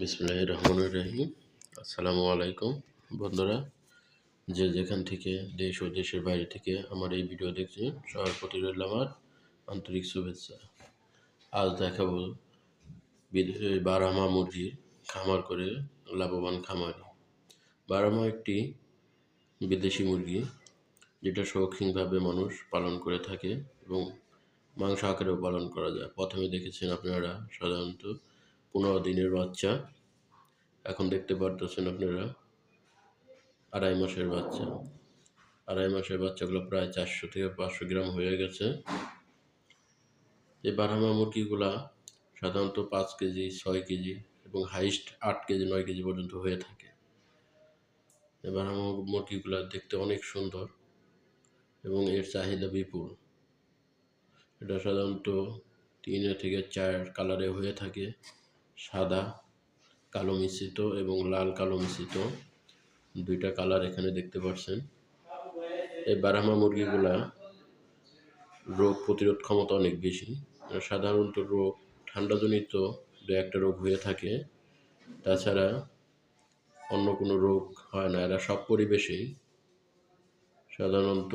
বিসমুল্লাহ রহমান রহিম। আসসালামু আলাইকুম বন্ধুরা, যে যেখান থেকে দেশ ও দেশের বাইরে থেকে আমার এই ভিডিও দেখছি সবার প্রতি রইল আমার আন্তরিক শুভেচ্ছা। আজ দেখাবো বারামা মুরগির খামার করে লাভবান খামারি। বারামা একটি বিদেশি মুরগি, যেটা শৌখিনভাবে মানুষ পালন করে থাকে এবং মাংস আকারেও পালন করা যায়। প্রথমে দেখেছেন আপনারা সাধারণত পনেরো দিনের বাচ্চা। এখন দেখতে পারতেছেন আপনারা, আড়াই মাসের বাচ্চা। আড়াই মাসের বাচ্চাগুলো প্রায় চারশো থেকে পাঁচশো গ্রাম হয়ে গেছে। এই বারহামা মুরগিগুলা সাধারণত পাঁচ কেজি, ছয় কেজি এবং হাইস্ট আট কেজি, নয় কেজি পর্যন্ত হয়ে থাকে। এই বারহামা মুরগিগুলা দেখতে অনেক সুন্দর এবং এর চাহিদা বিপুল। এটা সাধারণত তিন থেকে চার কালারে হয়ে থাকে। সাদা, কালো মিশ্রিত এবং লাল কালো মিশ্রিত। দুইটা কালার এখানে দেখতে পাচ্ছেন। এই বারামা মুরগিগুলা রোগ প্রতিরোধ ক্ষমতা অনেক বেশি। সাধারণত রোগ, ঠান্ডাজনিত দু একটা রোগ হয়ে থাকে। তাছাড়া অন্য কোনো রোগ হয় না, এরা সব পরিবেশেই সাধারণত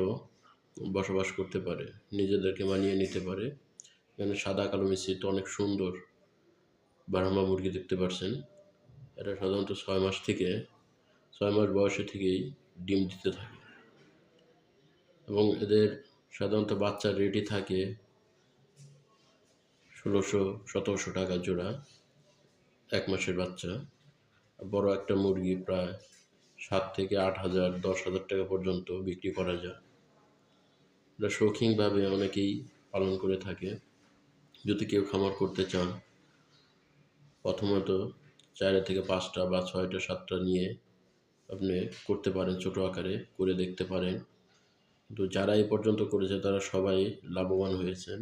বসবাস করতে পারে, নিজেদেরকে মানিয়ে নিতে পারে। এখানে সাদা, কালো মিশ্রিত অনেক সুন্দর বারামা মুরগি দেখতে পাচ্ছেন এরা সাধারণত ছয় মাস থেকে, ছয় মাস বয়সে থেকেই ডিম দিতে থাকে। এবং এদের সাধারণত বাচ্চা রেডি থাকে ষোলোশো, সতেরোশো টাকা জোড়া, এক মাসের বাচ্চা। বড় একটা মুরগি প্রায় সাত থেকে আট হাজার, দশ হাজার টাকা পর্যন্ত বিক্রি করা যায়। এটা শৌখিনভাবে অনেকেই পালন করে থাকে। যদি কেউ খামার করতে চান প্রথমত চারটা থেকে পাঁচটা বা ছয়টা, সাতটা নিয়ে আপনি করতে পারেন, ছোটো আকারে করে দেখতে পারেন। কিন্তু যারা এই পর্যন্ত করেছে, তারা সবাই লাভবান হয়েছেন।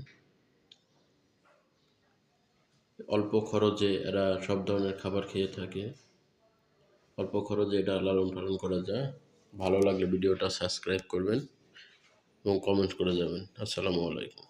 অল্প খরচে এরা সব ধরনের খাবার খেয়ে থাকে। অল্প খরচে এটা লালন পালন করা যায়। ভালো লাগলে ভিডিওটা সাবস্ক্রাইব করবেন এবং কমেন্ট করে যাবেন। আসসালামু আলাইকুম।